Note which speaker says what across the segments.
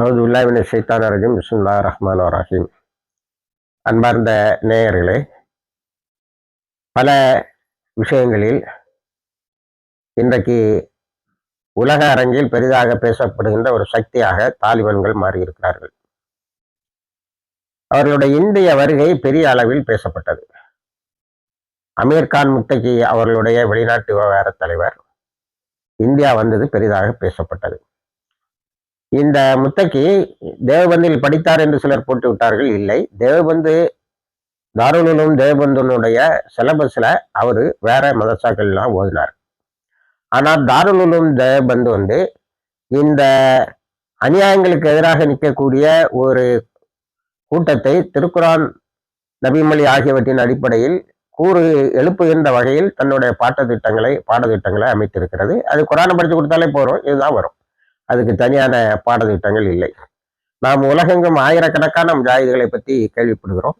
Speaker 1: அவது சைத்தான் ரஜிம். பிஸ்மில்லா ரஹ்மான் ரஹீம். அன்பார்ந்த நேயர்களே பல விஷயங்களில் இன்றைக்கு உலக அரங்கில் பெரிதாக பேசப்படுகின்ற ஒரு சக்தியாக தாலிபான்கள் மாறியிருக்கிறார்கள். அவர்களுடைய இந்திய வருகை பெரிய அளவில் பேசப்பட்டது. அமீர் கான் முத்தகி அவர்களுடைய வெளிநாட்டு விவகார தலைவர் இந்தியா வந்தது பெரிதாக பேசப்பட்டது. இந்த முத்தகி தேவபந்தில் படித்தார் என்று சிலர் போட்டு விட்டார்கள். இல்லை தேவபந்து தாருணனும் தேவபந்தனுடைய சிலபஸ்ல அவர் வேற மதசாக்கள்லாம் ஓதினார். ஆனால் தாருணனும் தேவபந்து வந்து இந்த அநியாயங்களுக்கு எதிராக நிற்கக்கூடிய ஒரு கூட்டத்தை திருக்குரான் நபிமொழி ஆகியவற்றின் அடிப்படையில் கூறு எழுப்புகின்ற வகையில் தன்னுடைய பாட்டத்திட்டங்களை பாடத்திட்டங்களை அமைத்திருக்கிறது. அது குரானை படித்து கொடுத்தாலே போகிறோம் இதுதான் வரும். அதுக்கு தனியான பாடத்திட்டங்கள் இல்லை. நாம் உலகெங்கும் ஆயிரக்கணக்கான முஜாஹிதுகளை பற்றி கேள்விப்படுகிறோம்.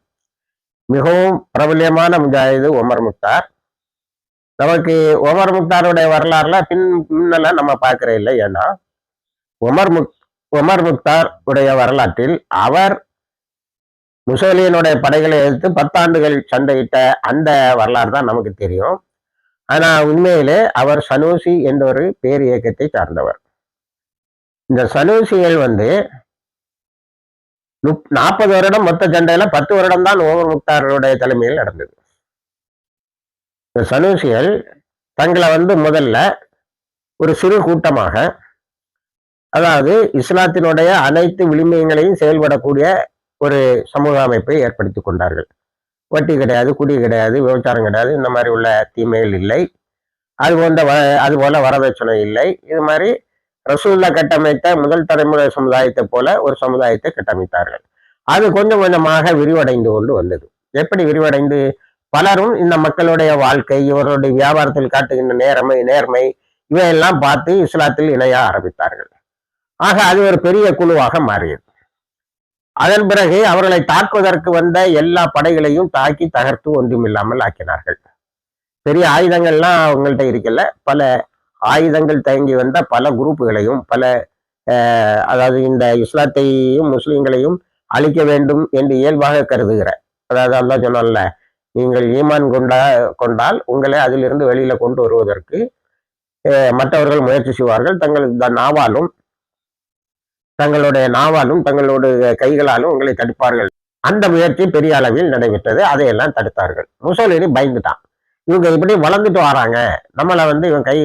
Speaker 1: மிகவும் பிரபல்யமான முஜாஹிது ஒமர் முக்தார். நமக்கு ஒமர் முக்தாருடைய வரலாறுல பின் முன்னெல்லாம் நம்ம பார்க்கிற இல்லை. ஏன்னா ஒமர் முக் ஒமர் முக்தார் உடைய வரலாற்றில் அவர் முசோலியனுடைய படைகளை எதிர்த்து பத்தாண்டுகள் சண்டையிட்ட அந்த வரலாறு தான் நமக்கு தெரியும். ஆனா உண்மையிலே அவர் சனூசி என்ற ஒரு பேர் இயக்கத்தை சார்ந்தவர். இந்த சனூசிகள் வந்து நாற்பது வருடம் மொத்த சண்டையில பத்து வருடம் தான் ஓமர் முக்தாருடைய தலைமையில் நடந்தது. இந்த சனூசிகள் தங்களை வந்து முதல்ல ஒரு சிறு கூட்டமாக அதாவது இஸ்லாத்தினுடைய அனைத்து விளிம்பயங்களையும் செயல்படக்கூடிய ஒரு சமூக அமைப்பை ஏற்படுத்தி கொண்டார்கள். வட்டி கிடையாது குடி கிடையாது விபச்சாரம் கிடையாது இந்த மாதிரி உள்ள தீமைகள் இல்லை. அது போன்ற வ அது போல வரதட்சணை இல்லை. இது மாதிரி ரசூல்லா கட்டமைத்த முதல் தலைமுறை சமுதாயத்தை போல ஒரு சமுதாயத்தை கட்டமைத்தார்கள். அது கொஞ்சம் கொஞ்சமாக விரிவடைந்து கொண்டு வந்தது. எப்படி விரிவடைந்து? பலரும் இந்த மக்களுடைய வாழ்க்கை இவருடைய வியாபாரத்தில் காட்டுகின்ற நேர்மை நேர்மை இவையெல்லாம் பார்த்து இஸ்லாத்தில் இணைய ஆரம்பித்தார்கள். ஆக அது ஒரு பெரிய குழுவாக மாறியது. அதன் பிறகு அவர்களை தாக்குவதற்கு வந்த எல்லா படைகளையும் தாக்கி தகர்த்து ஒன்றுமில்லாமல் ஆக்கினார்கள். பெரிய ஆயுதங்கள்லாம் அவங்கள்ட்ட இருக்கல. பல ஆயுதங்கள் தயங்கி வந்த பல குரூப்புகளையும் பல அதாவது இந்த இஸ்லாத்தையும் முஸ்லீம்களையும் அழிக்க வேண்டும் என்று இயல்பாக கருதுகிற அதாவது அல்லா சொன்னால நீங்கள் ஈமான் கொண்டா கொண்டால் உங்களை அதிலிருந்து வெளியில கொண்டு வருவதற்கு மற்றவர்கள் முயற்சி செய்வார்கள். தங்கள் நாவாலும் தங்களுடைய நாவாலும் தங்களுடைய கைகளாலும் உங்களை தடுப்பார்கள். அந்த முயற்சி பெரிய அளவில் நடைபெற்றது. அதையெல்லாம் தடுத்தார்கள். முசோலினி பயந்துட்டான். இவங்க இப்படி வளர்ந்துட்டு வராங்க. நம்மளை வந்து இவன் கை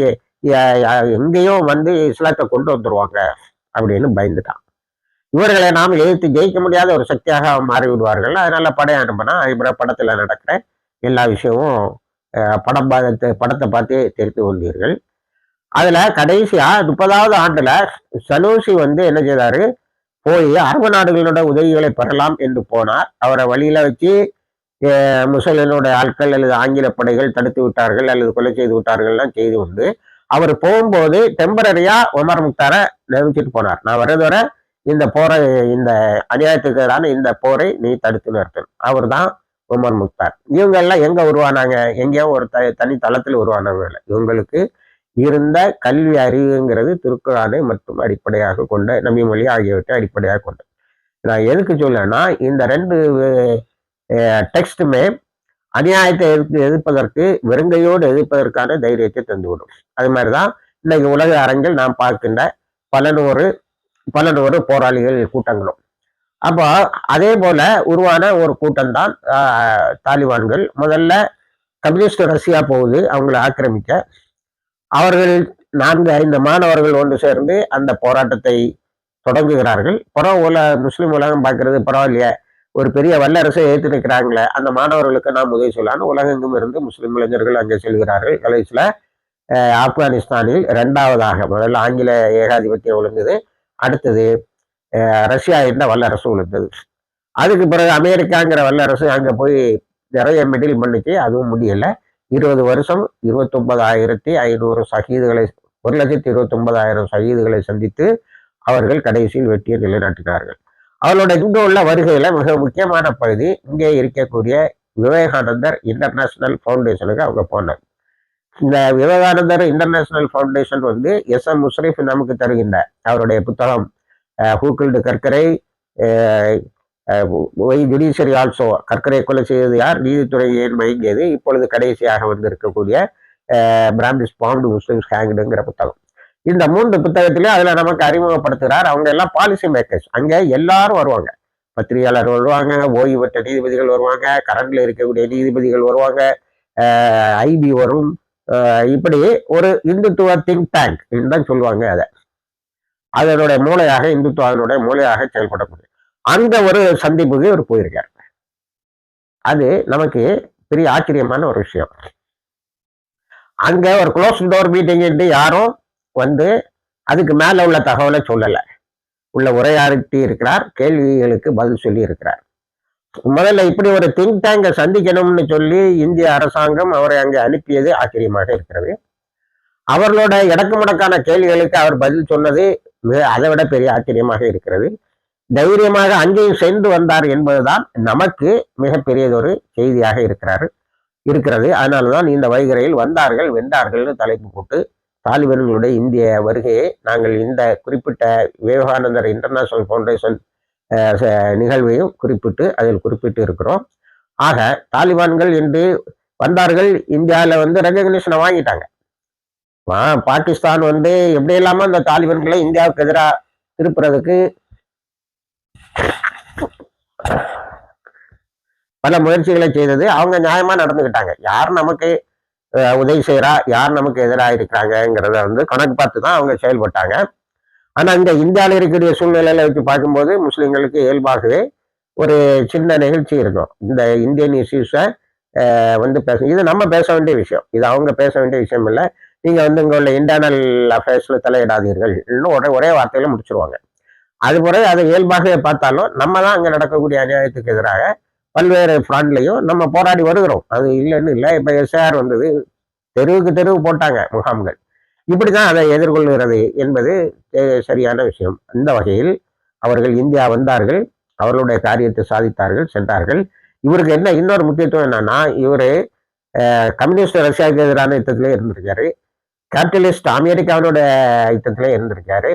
Speaker 1: எங்கேயும் வந்து இஸ்லாத்தை கொண்டு வந்துருவாங்க அப்படின்னு பயந்துட்டான். இவர்களை நாம் எதிர்த்து ஜெயிக்க முடியாத ஒரு சக்தியாக மாறிவிடுவார்கள். அதனால படம் அனுப்பினா இப்போ படத்தில் நடக்கிற எல்லா விஷயமும் படம் பார்த்து படத்தை பார்த்தே தெரிந்து கொண்டீர்கள். அதுல கடைசியா முப்பதாவது ஆண்டுல சனூசி வந்து என்ன செய்தாரு? போய் அரபு நாடுகளோட உதவிகளை பெறலாம் என்று போனார். அவரை வழியில வச்சு முசலினுடைய ஆட்கள் அல்லது ஆங்கில படைகள் தடுத்து விட்டார்கள் அல்லது கொலை செய்து விட்டார்கள்லாம் செய்து உண்டு அவர் போகும்போது டெம்பரரியா ஒமர் முக்தாரை நியமிச்சுட்டு போனார். நான் வரதோட இந்த போரை இந்த அநியாயத்துக்கு எதிரான இந்த போரை நீ தடுத்து நிறுத்தணும் அவர் தான் உமர் முக்தார். இவங்க எல்லாம் எங்க உருவானாங்க? எங்கேயோ ஒரு த தனி தளத்தில் உருவானவங்க இல்லை. இவங்களுக்கு இருந்த கல்வி அறிவுங்கிறது திருக்குறானை மற்றும் அடிப்படையாக கொண்ட நபிமொழி ஆகியவற்றை அடிப்படையாக கொண்ட நான் எதுக்கு சொல்லேன்னா இந்த ரெண்டு டெக்ஸ்ட்டுமே அநியாயத்தை எதிர்த்து எதிர்ப்பதற்கு வெறுங்கையோடு எதிர்ப்பதற்கான தைரியத்தை தந்துவிடும். அது மாதிரி தான் இன்னைக்கு உலக அரங்கில் நாம் பார்க்கின்ற பல நூறு பல நூறு போராளிகள் கூட்டங்களும். அப்போ அதே போல உருவான ஒரு கூட்டம் தான் தாலிபான்கள். முதல்ல கம்யூனிஸ்ட் ரஷ்யா போகுது அவங்களை ஆக்கிரமிக்க. அவர்கள் நான்கு ஐந்து மாணவர்கள் ஒன்று சேர்ந்து அந்த போராட்டத்தை தொடங்குகிறார்கள். புறம் உல முஸ்லீம் உலகம் பார்க்கறது பரவாயில்லையே. ஒரு பெரிய வல்லரசை ஏற்று நிற்கிறாங்களே அந்த மாணவர்களுக்கு நாம் உதவி சொல்லலாம்னு உலகெங்கும் இருந்து முஸ்லீம் இளைஞர்கள் அங்கே செல்கிறார்கள். கடைசியில் ஆப்கானிஸ்தானில் ரெண்டாவதாக முதல்ல ஆங்கில ஏகாதிபத்தியம் விழுந்தது அடுத்தது ரஷ்யா என்ற வல்லரசு விழுந்தது அதுக்கு பிறகு அமெரிக்காங்கிற வல்லரசு அங்கே போய் நிறைய மெடில் பண்ணிச்சு அதுவும் முடியலை. இருபது வருஷம் இருபத்தொன்பதாயிரத்தி ஐநூறு சகிதுகளை ஒரு லட்சத்தி இருபத்தொன்பதாயிரம் சகிதுகளை சந்தித்து அவர்கள் கடைசியில் வெற்றியை நிலைநாட்டினார்கள். அவரோட இங்கு உள்ள வருகையில மிக முக்கியமான பகுதி இங்கே இருக்கக்கூடிய விவேகானந்தர் இன்டர்நேஷனல் ஃபவுண்டேஷனுக்கு அவங்க போனார் இந்த விவேகானந்தர் இன்டர்நேஷனல் ஃபவுண்டேஷன் வந்து எஸ் எம் முஸ்ரீஃப் நமக்கு தருகின்ற அவருடைய புத்தகம் who killed Karkare why judiciary also Karkare கொலை செய்தது யார்? நீதித்துறை ஏன் மயங்கியது? இப்பொழுது கடைசியாக வந்து இருக்கக்கூடிய பிராமிஸ் பாண்டு முஸ்லிம்ஸ் ஹேங்டுங்கிற புத்தகம். இந்த மூன்று புத்தகத்திலே அதுல நமக்கு அறிமுகப்படுத்துகிறார் அவங்க எல்லாம் பாலிசி மேக்கர்ஸ் அங்கே எல்லாரும் வருவாங்க. பத்திரிகையாளர் வருவாங்க ஓய்வு பெற்ற நீதிபதிகள் வருவாங்க கரண்ட்ல இருக்கக்கூடிய நீதிபதிகள் வருவாங்க ஐபி வரும் இப்படி ஒரு இந்துத்துவ திங்க் டேங்க் தான் சொல்லுவாங்க அதை. அதனுடைய மூளையாக இந்துத்துவனுடைய மூளையாக செயல்படக்கூடிய. அந்த ஒரு சந்திப்புக்கு இவர் போயிருக்கார். அது நமக்கு பெரிய ஆச்சரியமான ஒரு விஷயம். அங்க ஒரு க்ளோஸ் டோர் மீட்டிங் யாரும் வந்து அதுக்கு மேல உள்ள தகவலை சொல்லலை. உள்ள உரையாடி இருக்கிறார் கேள்விகளுக்கு பதில் சொல்லி இருக்கிறார் முதல்ல இப்படி ஒரு திங்க் டேங்கை சந்திக்கணும்னு சொல்லி இந்திய அரசாங்கம் அவரை அங்கே அனுப்பியது ஆச்சரியமாக இருக்கிறது. அவர்களோட இடக்கு முடக்கான கேள்விகளுக்கு அவர் பதில் சொன்னது மிக அதை விட பெரிய ஆச்சரியமாக இருக்கிறது. தைரியமாக அங்கேயும் சென்று வந்தார் என்பதுதான் நமக்கு மிகப்பெரியதொரு செய்தியாக இருக்கிறாரு இருக்கிறது. அதனால்தான் இந்த வைகரையில் வந்தார்கள் வென்றார்கள்னு தலைப்பு போட்டு தாலிபன்களுடைய இந்திய வருகையை நாங்கள் இந்த குறிப்பிட்ட விவேகானந்தர் இன்டர்நேஷனல் ஃபவுண்டேஷன் நிகழ்வையும் குறிப்பிட்டு அதில் குறிப்பிட்டு இருக்கிறோம். ஆக தாலிபான்கள் என்று வந்தார்கள் இந்தியாவில் வந்து ரெகக்னிஷனை வாங்கிட்டாங்க. பாகிஸ்தான் வந்து எப்படி இல்லாமல் அந்த தாலிபான்களை இந்தியாவுக்கு எதிராக திருப்புறதுக்கு பல முயற்சிகளை செய்தது அவங்க நியாயமாக நடந்துக்கிட்டாங்க. யார் நமக்கு உதவி செய்கிறா யார் நமக்கு எதிராக இருக்கிறாங்கிறத வந்து கணக்கு பார்த்து தான் அவங்க செயல்பட்டாங்க. ஆனால் இந்த இந்தியாவில் இருக்கக்கூடிய சூழ்நிலையில வச்சு பார்க்கும்போது முஸ்லீம்களுக்கு இயல்பாகவே ஒரு சின்ன நிகழ்ச்சி இருக்கும். இந்த இந்தியன் இஷ்யூஸை வந்து பேச இது நம்ம பேச வேண்டிய விஷயம். இது அவங்க பேச வேண்டிய விஷயம் இல்லை. நீங்கள் வந்து உள்ள இன்டர்னல் அஃபேர்ஸில் தலையிடாதீர்கள். இன்னும் ஒரே ஒரே வார்த்தையில முடிச்சிருவாங்க. அது போல அதை இயல்பாகவே பார்த்தாலும் நம்ம தான் அங்கே நடக்கக்கூடிய அநியாயத்துக்கு எதிராக பல்வேறு ஃப்ராண்ட்லையும் நம்ம போராடி வருகிறோம். அது இல்லைன்னு இல்லை. இப்போ எஸ்ஆர் வந்தது. தெருவுக்கு தெருவு போட்டாங்க முகாம்கள். இப்படி தான் அதை எதிர்கொள்கிறது என்பது சரியான விஷயம். இந்த வகையில் அவர்கள் இந்தியா வந்தார்கள். அவர்களுடைய காரியத்தை சாதித்தார்கள் சென்றார்கள். இவருக்கு என்ன இன்னொரு முக்கியத்துவம் என்னன்னா இவர் கம்யூனிஸ்ட் ரஷ்யாவுக்கு எதிரான யுத்தத்திலே இருந்திருக்காரு. கேபிட்டலிஸ்ட் அமெரிக்காவினுடைய யுத்தத்திலே இருந்திருக்காரு.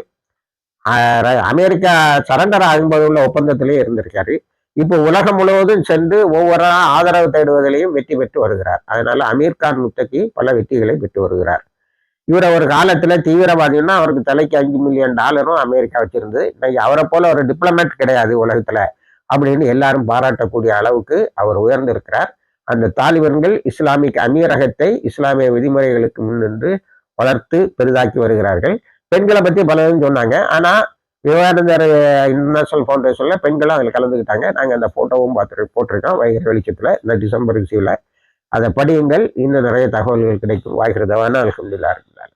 Speaker 1: அமெரிக்கா சரண்டர் ஆகும்போது உள்ள ஒப்பந்தத்திலே இருந்திருக்காரு. இப்போ உலகம் முழுவதும் சென்று ஒவ்வொரு ஆதரவு தேடுவதிலையும் வெற்றி பெற்று வருகிறார். அதனால அமீர்கான் முத்தகி பல வெற்றிகளை பெற்று வருகிறார். இவர் ஒரு காலத்துல தீவிரவாதின்னா அவருக்கு தலைக்கு அஞ்சு மில்லியன் டாலரும் அமெரிக்கா வச்சிருந்தது இன்னைக்கு அவரை போல ஒரு டிப்ளமேட் கிடையாது உலகத்துல அப்படின்னு எல்லாரும் பாராட்டக்கூடிய அளவுக்கு அவர் உயர்ந்திருக்கிறார். அந்த தாலிபன்கள் இஸ்லாமிக் அமீரகத்தை இஸ்லாமிய விதிமுறைகளுக்கு முன்னின்று வளர்த்து பெரிதாக்கி வருகிறார்கள். பெண்களை பத்தி பலரும் சொன்னாங்க. ஆனா விவேகானந்தர் இன்டர்நேஷனல் ஃபவுண்டேஷனில் பெண்களும் அதில் கலந்துக்கிட்டாங்க. நாங்கள் அந்த ஃபோட்டோவும் பார்த்து போட்டிருக்கோம். வைகிற வெளிச்சத்தில் இந்த டிசம்பர் ரிசீவில். அதை படியுங்கள். இன்னும் நிறைய தகவல்கள் கிடைக்கும். வாய்கிறதவான அலமதுல்லா இருக்கிறார்